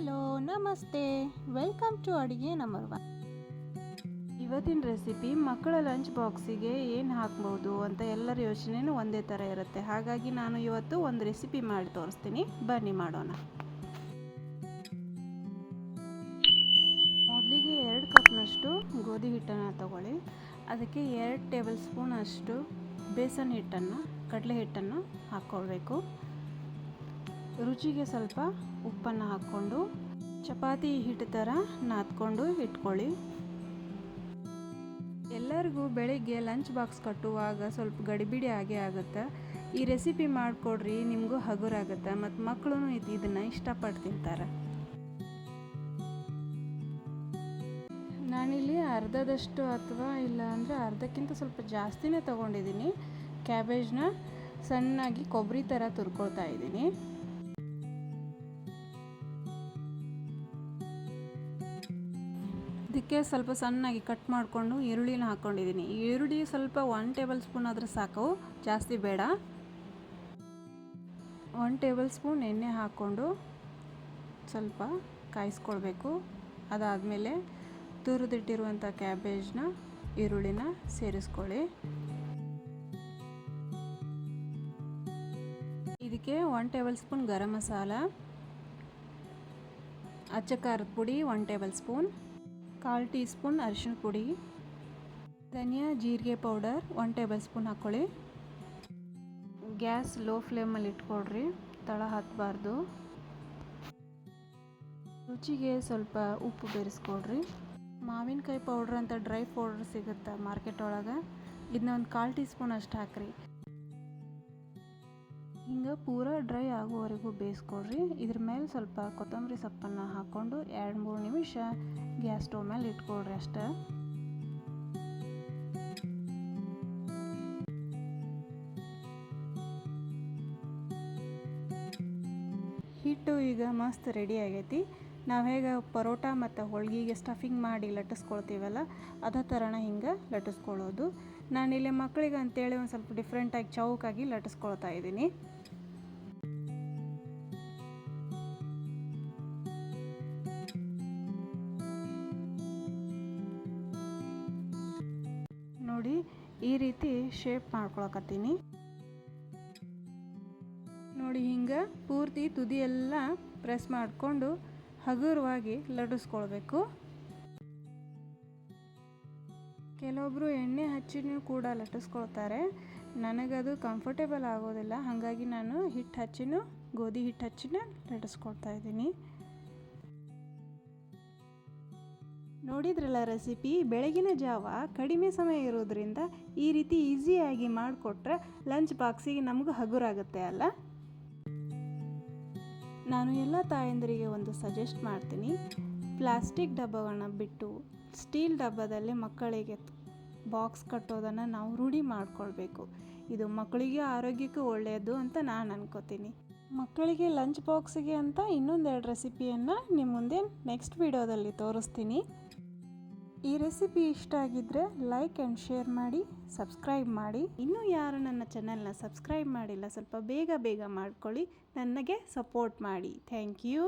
Hello, namaste. Welcome to ಅಡುಗೆ number one ಇವತ್ತಿನ recipe ಮಕ್ಕಳ ಲಂಚ್ ಬಾಕ್ಸಿಗೆ ಏನು ಹಾಕ್ಬೋದು ಅಂತ ಎಲ್ಲರ ಯೋಚನೆಯೂ ಒಂದೇ ಥರ ಇರುತ್ತೆ. ಹಾಗಾಗಿ ನಾನು ಇವತ್ತು ಒಂದು ರೆಸಿಪಿ ಮಾಡಿ ತೋರಿಸ್ತೀನಿ. ಬನ್ನಿ ಮಾಡೋಣ. ಮೊದಲಿಗೆ ಎರಡು ಕಪ್ನಷ್ಟು ಗೋಧಿ ಹಿಟ್ಟನ್ನು ತಗೊಳ್ಳಿ. ಅದಕ್ಕೆ ಎರಡು ಟೇಬಲ್ ಸ್ಪೂನ್ ಅಷ್ಟು ಬೇಸನ್ ಹಿಟ್ಟನ್ನು, ಕಡಲೆ ಹಿಟ್ಟನ್ನು ಹಾಕ್ಕೊಳ್ಬೇಕು ರುಚಿಗೆ ಸ್ವಲ್ಪ ಉಪ್ಪನ್ನು ಹಾಕ್ಕೊಂಡು ಚಪಾತಿ ಹಿಟ್ಟು ಥರ ನಾದ್ಕೊಂಡು ಇಟ್ಕೊಳ್ಳಿ. ಎಲ್ಲರಿಗೂ ಬೆಳಿಗ್ಗೆ ಲಂಚ್ ಬಾಕ್ಸ್ ಕಟ್ಟುವಾಗ ಸ್ವಲ್ಪ ಗಡಿಬಿಡಿ ಆಗೇ ಆಗುತ್ತೆ. ಈ ರೆಸಿಪಿ ಮಾಡಿಕೊಡ್ರಿ, ನಿಮಗೂ ಹಗುರಾಗುತ್ತೆ ಮತ್ತು ಮಕ್ಕಳು ಇದನ್ನು ಇಷ್ಟಪಟ್ಟು ತಿಂತಾರೆ. ನಾನಿಲ್ಲಿ ಅರ್ಧದಷ್ಟು ಅಥವಾ ಇಲ್ಲ ಅಂದರೆ ಅರ್ಧಕ್ಕಿಂತ ಸ್ವಲ್ಪ ಜಾಸ್ತಿನೇ ತೊಗೊಂಡಿದ್ದೀನಿ. ಕ್ಯಾಬೇಜ್ನ ಸಣ್ಣಾಗಿ ಕೊಬ್ಬರಿ ಥರ ತುರ್ಕೊಳ್ತಾ ಇದ್ದೀನಿ. ಇದಕ್ಕೆ ಸ್ವಲ್ಪ ಸಣ್ಣಾಗಿ ಕಟ್ ಮಾಡಿಕೊಂಡು ಈರುಳ್ಳಿನ ಹಾಕ್ಕೊಂಡಿದ್ದೀನಿ ಈರುಳ್ಳಿ ಸ್ವಲ್ಪ ಒನ್ ಟೇಬಲ್ ಸ್ಪೂನ್ ಆದರೆ ಸಾಕು, ಜಾಸ್ತಿ ಬೇಡ. ಒನ್ ಟೇಬಲ್ ಸ್ಪೂನ್ ಎಣ್ಣೆ ಹಾಕ್ಕೊಂಡು ಸ್ವಲ್ಪ ಕಾಯಿಸ್ಕೊಳ್ಬೇಕು. ಅದಾದಮೇಲೆ ತುರಿದಿಟ್ಟಿರುವಂಥ ಕ್ಯಾಬೇಜ್ನ ಈರುಳ್ಳಿನ ಸೇರಿಸ್ಕೊಳ್ಳಿ. ಇದಕ್ಕೆ one tablespoon garam masala, ಅಚ್ಚ ಖಾರದ ಪುಡಿ ಒನ್ ಟೇಬಲ್ ಸ್ಪೂನ್ ಕಾಲು ಟೀ ಸ್ಪೂನ್ ಅರಿಶಿಣ ಪುಡಿ, ಧನಿಯಾ ಜೀರಿಗೆ ಪೌಡರ್ ಒನ್ ಟೇಬಲ್ ಸ್ಪೂನ್ ಹಾಕ್ಕೊಳ್ಳಿ. ಗ್ಯಾಸ್ ಲೋ ಫ್ಲೇಮಲ್ಲಿ ಇಟ್ಕೊಳ್ರಿ, ತಳ ಹತ್ತಬಾರ್ದು ರುಚಿಗೆ ಸ್ವಲ್ಪ ಉಪ್ಪು ಬೆರೆಸ್ಕೊಡ್ರಿ ಮಾವಿನಕಾಯಿ ಪೌಡ್ರ್ ಅಂತ ಡ್ರೈ ಪೌಡ್ರ್ ಸಿಗುತ್ತೆ ಮಾರ್ಕೆಟ್ ಒಳಗೆ? ಇದನ್ನ ಒಂದು ಕಾಲು ಟೀ ಸ್ಪೂನ್ ಅಷ್ಟು ಹಾಕ್ರಿ. ಹಿಂಗೆ ಪೂರ ಡ್ರೈ ಆಗುವವರೆಗೂ ಬೇಯಿಸ್ಕೊಡ್ರಿ ಇದ್ರ ಮೇಲೆ ಸ್ವಲ್ಪ ಕೊತ್ತಂಬರಿ ಸೊಪ್ಪನ್ನು ಹಾಕ್ಕೊಂಡು ಎರಡು ಮೂರು ನಿಮಿಷ ಗ್ಯಾಸ್ ಸ್ಟವ್ ಮೇಲೆ ಇಟ್ಕೊಳ್ರಿ ಅಷ್ಟೇ. ಹಿಟ್ಟು ಈಗ ಮಸ್ತ್ ರೆಡಿ ಆಗೈತಿ. ನಾವು ಹೇಗೆ ಪರೋಟ ಮತ್ತು ಹೋಳ್ಗೆಗೆ ಸ್ಟಫಿಂಗ್ ಮಾಡಿ ಲಟ್ಟಿಸ್ಕೊಳ್ತೀವಲ್ಲ, ಅದೇ ಥರನ ಹಿಂಗೆ ಲಟ್ಟಿಸ್ಕೊಳ್ಳೋದು ಇಲ್ಲಿ ಮಕ್ಕಳಿಗೆ ಅಂತೇಳಿ ಒಂದು ಸ್ವಲ್ಪ ಡಿಫ್ರೆಂಟಾಗಿ ಚೌಕಾಗಿ ಲಟ್ಟಿಸ್ಕೊಳ್ತಾ ಇದ್ದೀನಿ. ನೋಡಿ, ಈ ರೀತಿ ಶೇಪ್ ಮಾಡ್ಕೊಳಕತ್ತೀನಿ. ನೋಡಿ, ಹಿಂಗೆ ಪೂರ್ತಿ ತುದಿ ಎಲ್ಲ ಪ್ರೆಸ್ ಮಾಡಿಕೊಂಡು ಹಗುರವಾಗಿ ಲಟ್ಟಿಸ್ಕೊಳ್ಬೇಕು. ಕೆಲವೊಬ್ಬರು ಎಣ್ಣೆ ಹಚ್ಚಿನೂ ಕೂಡ ಲಟ್ಟಿಸ್ಕೊಳ್ತಾರೆ. ನನಗದು ಕಂಫರ್ಟೇಬಲ್ ಆಗೋದಿಲ್ಲ. ಹಾಗಾಗಿ ನಾನು ಹಿಟ್ಟು ಹಚ್ಚಿನೂ, ಗೋಧಿ ಹಿಟ್ಟು ಹಚ್ಚಿನ ಲಟ್ಟಿಸ್ಕೊಳ್ತಾ ಇದ್ದೀನಿ. ನೋಡಿದ್ರಲ್ಲ ರೆಸಿಪಿ ಬೆಳಗಿನ ಜಾವ ಕಡಿಮೆ ಸಮಯ ಇರೋದ್ರಿಂದ ಈ ರೀತಿ ಈಸಿಯಾಗಿ ಮಾಡಿಕೊಟ್ರೆ ಲಂಚ್ ಬಾಕ್ಸಿಗೆ ನಮಗೂ ಹಗುರಾಗುತ್ತೆ ಅಲ್ಲ? ನಾನು ಎಲ್ಲ ತಾಯಂದರಿಗೆ ಒಂದು ಸಜೆಸ್ಟ್ ಮಾಡ್ತೀನಿ. ಪ್ಲಾಸ್ಟಿಕ್ ಡಬ್ಬವನ್ನು ಬಿಟ್ಟು ಸ್ಟೀಲ್ ಡಬ್ಬದಲ್ಲಿ ಮಕ್ಕಳಿಗೆ ಬಾಕ್ಸ್ ಕಟ್ಟೋದನ್ನು ನಾವು ರೂಢಿ ಮಾಡಿಕೊಳ್ಬೇಕು. ಇದು ಮಕ್ಕಳಿಗೆ ಆರೋಗ್ಯಕ್ಕೂ ಒಳ್ಳೆಯದು ಅಂತ ನಾನು ಅನ್ಕೋತೀನಿ. ಮಕ್ಕಳಿಗೆ ಲಂಚ್ ಬಾಕ್ಸಿಗೆ ಅಂತ ಇನ್ನೊಂದೆರಡು ರೆಸಿಪಿಯನ್ನು ನಿಮ್ಮ ಮುಂದೆ ನೆಕ್ಸ್ಟ್ ವಿಡಿಯೋದಲ್ಲಿ ತೋರಿಸ್ತೀನಿ. ಈ ರೆಸಿಪಿ ಇಷ್ಟ ಆಗಿದ್ದರೆ ಲೈಕ್ ಆ್ಯಂಡ್ ಶೇರ್ ಮಾಡಿ, ಸಬ್ಸ್ಕ್ರೈಬ್ ಮಾಡಿ. ಇನ್ನೂ ಯಾರು ನನ್ನ ಚಾನೆಲ್ನ ಸಬ್ಸ್ಕ್ರೈಬ್ ಮಾಡಿಲ್ಲ, ಸ್ವಲ್ಪ ಬೇಗ ಬೇಗ ಮಾಡ್ಕೊಳ್ಳಿ. ನನಗೆ ಸಪೋರ್ಟ್ ಮಾಡಿ. Thank you.